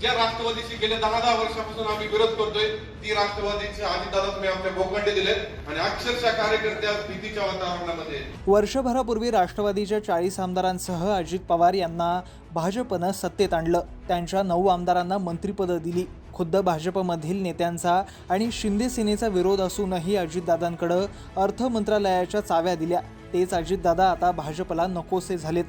ज्या राष्ट्रवादीशी गेल्या दहा दहा वर्षापासून आम्ही विरोध करतोय ती राष्ट्रवादीचे दादा तुम्ही आमच्या भोकांडे दिले आणि अक्षरशः कार्यकर्त्या भीतीच्या वातावरणामध्ये वर्षभरापूर्वी राष्ट्रवादीच्या चाळीस आमदारांसह अजित पवार यांना भाजपनं सत्तेत आणलं. त्यांच्या नऊ आमदारांना मंत्रिपदं दिली. खुद्द भाजपमधील नेत्यांचा आणि शिंदे सेनेचा विरोध असूनही अजितदादांकडं अर्थ मंत्रालयाच्या चाव्या दिल्या. तेच अजितदादा आता भाजपला नकोसे झालेत.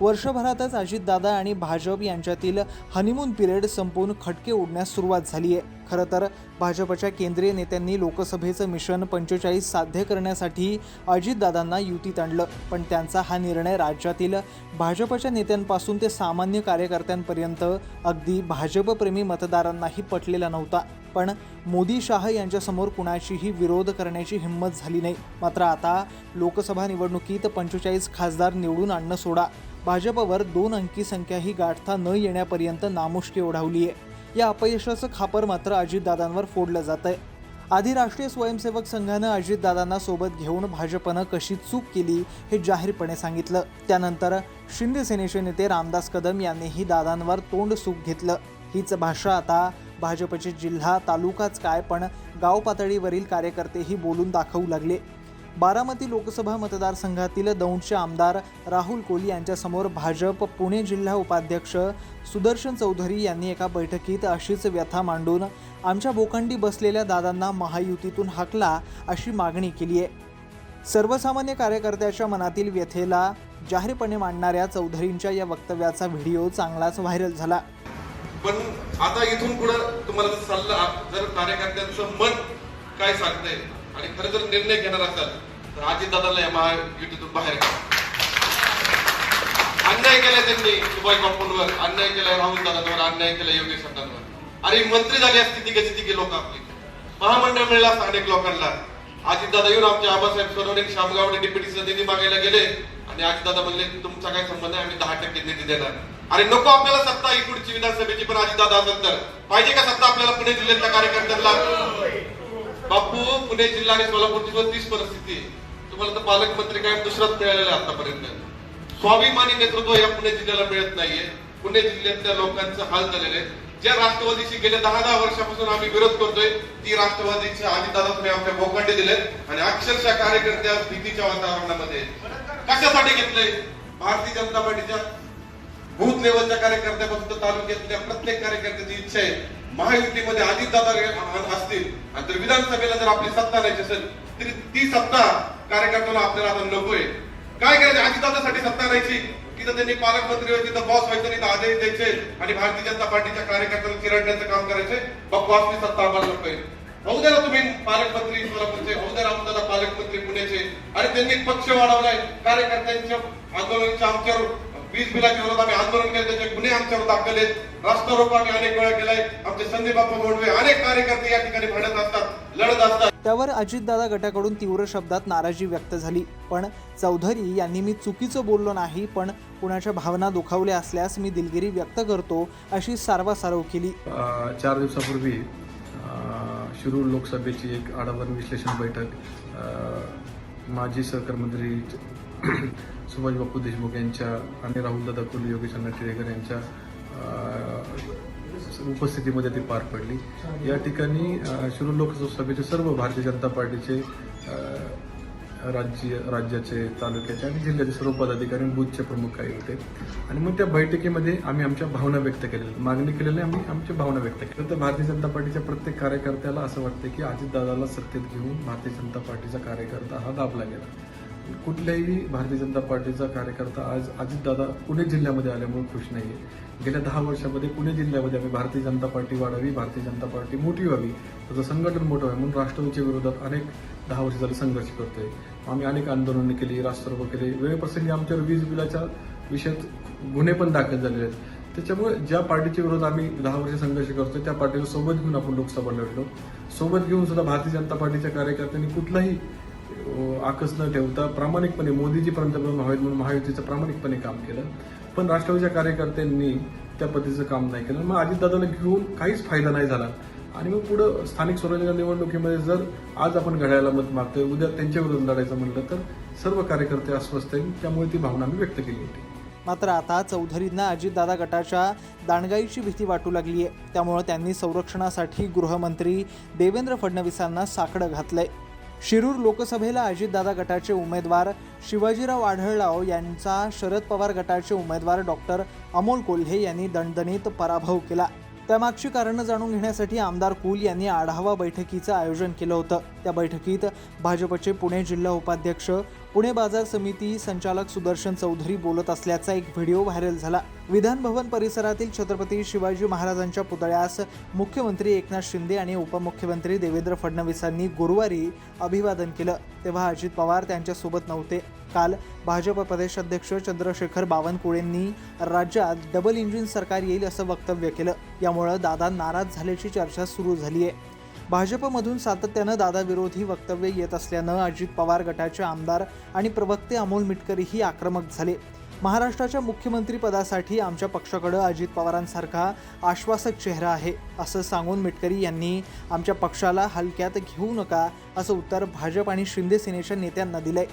वर्षभरातच अजितदादा आणि भाजप यांच्यातील हनीमून पिरियड संपून खटके उडण्यास सुरुवात झाली आहे. खरं तर भाजपच्या केंद्रीय नेत्यांनी लोकसभेचं मिशन पंचेचाळीस साध्य करण्यासाठी अजितदादांना युतीत आणलं पण त्यांचा हा निर्णय राज्यातील भाजपच्या नेत्यांपासून ते सामान्य कार्यकर्त्यांपर्यंत अगदी भाजपप्रेमी मतदारांनाही पटलेला नव्हता. पण मोदी शाह यांच्यासमोर कुणाचीही विरोध करण्याची हिंमत झाली नाही. मात्र आता लोकसभा निवडणुकीत पंचेचाळीस खासदार निवडून आणणं सोडा. भाजपवर दोन अंकी संख्याही गाठता न येण्यापर्यंत नामुष्की ओढावली आहे. या अपयशाचं खापर मात्र अजितदादांवर फोडलं जात आहे आधी राष्ट्रीय स्वयंसेवक संघानं अजितदादांना सोबत घेऊन भाजपनं कशी चूक केली हे जाहीरपणे सांगितलं. त्यानंतर शिंदे सेनेचे नेते रामदास कदम यांनीही दादांवर तोंड सुख घेतलं. हीच भाषा आता भाजपचे जिल्हा तालुकाच काय पण गाव पातळीवरील कार्यकर्तेही बोलून दाखवू लागले. बारामती लोकसभा मतदारसंघातील दौंडचे आमदार राहुल कोली यांच्यासमोर भाजप पुणे जिल्हा उपाध्यक्ष सुदर्शन चौधरी यांनी एका बैठकीत अशीच व्यथा मांडून आमच्या बोखंडी बसलेल्या दादांना महायुतीतून हाकला अशी मागणी केली आहे. सर्वसामान्य कार्यकर्त्याच्या मनातील व्यथेला जाहीरपणे मांडणाऱ्या चौधरींच्या या वक्तव्याचा व्हिडिओ चांगलाच व्हायरल झाला. पण आता इथून पुढे तुम्हाला सल्ला जर कार्यकर्त्यांचं मन काय सांगतंय आणि खरं जर निर्णय घेणार असाल तर अजितदादाला या महायुतीतून बाहेर काढा. अन्याय केलाय त्यांनी सुभाष बापूंवर अन्याय केलाय राहुल दादांवर अन्याय केलाय योगेश दादांवर अरे मंत्री झाली असती तिघे तिघे लोक आपली. महामंडळ मिळला असतं अनेक लोकांना. अजितदादा येऊन आमचे आबासाहेब सोनवणे शामगावडे डिप्युटी निधी मागायला गेले. आणि अजितदादा म्हणले तुमचा काय संबंध आहे? आम्ही दहा टक्के निधी देणार. अरे नको आपल्याला सत्ता ही पुढची विधानसभेची पण अजितदादा असेल तर. पाहिजे का सत्ता आपल्याला पुणे जिल्ह्यातल्या कार्यकर्त्यांना? बापू पुणे जिल्हा आणि सोलापूरची सुद्धा तीच परिस्थिती आहे. तुम्हाला तर पालकमंत्री काय दुसराच मिळालेला आतापर्यंत. स्वाभिमानी नेतृत्व या पुणे जिल्ह्याला मिळत नाहीये. पुणे जिल्ह्यातल्या लोकांचं हाल झालेले आहे. ज्या राष्ट्रवादीशी गेल्या दहा दहा वर्षापासून आम्ही विरोध करतोय ती राष्ट्रवादीचे अजितदादा तुम्ही आमच्या भोकांडे दिले आणि अक्षरशः कार्यकर्ते भीतीच्या वातावरणामध्ये कशासाठी घेतलंय? भारतीय जनता पार्टीच्या बूथ लेवलच्या कार्यकर्त्यापासून तालुक्यातल्या प्रत्येक कार्यकर्त्याची इच्छा आहे. महायुतीमध्ये अजितदादा दादा असतील. आणि जर विधानसभेला जर आपली सत्ता नाही असेल तरी ती सत्ता कार्यकर्त्याला आपल्याला आता नकोय. काय करायचं? अजितदादासाठी सत्ता राहायची. तिथं त्यांनी पालकमंत्री व्हायचे तर बॉस व्हायचं नाही तर आदेश द्यायचे. आणि भारतीय जनता पार्टीच्या कार्यकर्त्याला चिरडण्याचं काम करायचे. बघ बॉसची सत्ता आम्हाला नकोय. होऊ द्या ना तुम्ही पालकमंत्री सोलापूरचे. होऊ द्या रामदादा पालकमंत्री पुण्याचे. आणि त्यांनी पक्ष वाढवलाय. कार्यकर्त्यांच्या आंदोलनाच्या आमच्यावर वीज बिलाच्या विरोधात आम्ही आंदोलन केलं त्याचे गुन्हे आमच्यावर दाखल आहेत. रास्ता रोको आम्ही अनेक वेळा केलाय आमचे संदीप बाप्पा मोडवे अनेक कार्यकर्ते या ठिकाणी भांडत असतात लढत असतात. त्यावर अजितदादा गटाकडून तीव्र शब्दात नाराजी व्यक्त झाली. पण चौधरी यांनी मी चुकीचं बोललो नाही पण कुणाच्या भावना दुखावल्या असल्यास मी दिलगिरी व्यक्त करतो अशी सारवासारव केली. चार दिवसापूर्वी शिरूर लोकसभेची एक आढावा विश्लेषण बैठक माजी सहकार मंत्री सुभाष बापू देशमुख यांच्या आणि राहुलदादा कोहली योगेश अण्णा टिळेकर यांच्या उपस्थितीमध्ये ती पार पडली. या ठिकाणी शिरूर लोकसभेचे सर्व भारतीय जनता पार्टीचे राज्य राज्याचे तालुक्याचे आणि जिल्ह्याचे सर्व पदाधिकारी बुथचे प्रमुख काही होते. आणि मग त्या बैठकीमध्ये आम्ही आमच्या भावना व्यक्त केलेल्या मागणी केलेल्या आम्ही आमच्या भावना व्यक्त केल्या तर भारतीय जनता पार्टीच्या प्रत्येक कार्यकर्त्याला असं वाटतं की अजितदादाला सत्तेत घेऊन भारतीय जनता पार्टीचा कार्यकर्ता हा दाबला गेला. कुठल्याही भारतीय जनता पार्टीचा कार्यकर्ता आज अजितदादा पुणे जिल्ह्यामध्ये आल्यामुळे खुश नाही आहे गेल्या दहा वर्षामध्ये पुणे जिल्ह्यामध्ये आम्ही भारतीय जनता पार्टी वाढावी भारतीय जनता पार्टी मोठी व्हावी त्याचं संघटन मोठं व्हावं म्हणून राष्ट्रवादीच्या विरोधात अनेक दहा वर्ष झाले संघर्ष करतोय. आम्ही अनेक आंदोलनं केली रास्तारोको केले. वेळेप्रसंगी आमच्यावर वीज बिलाच्या विषयात गुन्हे पण दाखल झालेले आहेत. त्याच्यामुळे ज्या पार्टीच्या विरोधात आम्ही दहा वर्ष संघर्ष करतोय त्या पार्टीला सोबत घेऊन आपण लोकसभा लढलो. सोबत घेऊन सुद्धा भारतीय जनता पार्टीच्या कार्यकर्त्यांनी कुठलाही आकस न ठेवता प्रामाणिकपणे मोदीजी पंतप्रधान व्हावेत म्हणून महायुतीचं प्रामाणिकपणे काम केलं. पण राष्ट्रवादीच्या कार्यकर्त्यांनी त्या पद्धतीचं काम नाही केलं. मग अजितदादाला घेऊन काहीच फायदा नाही झाला. आणि मग पुढं स्थानिक स्वराज्य निवडणुकीमध्ये जर आज आपण घड्याला मत मागतोय उद्या त्यांच्या विरोधात लढायचं म्हटलं तर सर्व कार्यकर्ते अस्वस्थ आहेत. त्यामुळे ती भावना मी व्यक्त केली होती. मात्र आता चौधरींना अजितदादा गटाच्या दांडगाईची भीती वाटू लागली आहे. त्यामुळं त्यांनी संरक्षणासाठी गृहमंत्री देवेंद्र फडणवीसांना साकडं घातलंय. शिरूर लोकसभेला अजितदादा गटाचे उमेदवार शिवाजीराव आढळराव यांचा शरद पवार गटाचे उमेदवार डॉक्टर अमोल कोल्हे यांनी दणदणीत पराभव केला. त्यामागची कारणं जाणून घेण्यासाठी आमदार कुल यांनी आढावा बैठकीचं आयोजन केलं होतं. त्या बैठकीत भाजपचे पुणे जिल्हा उपाध्यक्ष पुणे बाजार समिती संचालक सुदर्शन चौधरी बोलत असल्याचा एक व्हिडिओ व्हायरल झाला. विधान भवन परिसरातील छत्रपती शिवाजी महाराजांच्या पुतळ्यास मुख्यमंत्री एकनाथ शिंदे आणि उपमुख्यमंत्री देवेंद्र फडणवीसांनी गुरुवारी अभिवादन केलं. तेव्हा अजित पवार त्यांच्यासोबत नव्हते. काल भाजप प्रदेशाध्यक्ष चंद्रशेखर बावनकुळेंनी राज्यात डबल इंजिन सरकार येईल असं वक्तव्य केलं. यामुळं दादा नाराज झाल्याची चर्चा सुरू झाली आहे भाजपमधून सातत्यानं दादाविरोधी वक्तव्य येत असल्यानं अजित पवार गटाचे आमदार आणि प्रवक्ते अमोल मिटकरीही आक्रमक झाले. महाराष्ट्राच्या मुख्यमंत्रीपदासाठी आमच्या पक्षाकडं अजित पवारांसारखा आश्वासक चेहरा आहे असं सांगून मिटकरी यांनी आमच्या पक्षाला हलक्यात घेऊ नका असं उत्तर भाजप आणि शिंदे सेनेच्या नेत्यांना दिलंय.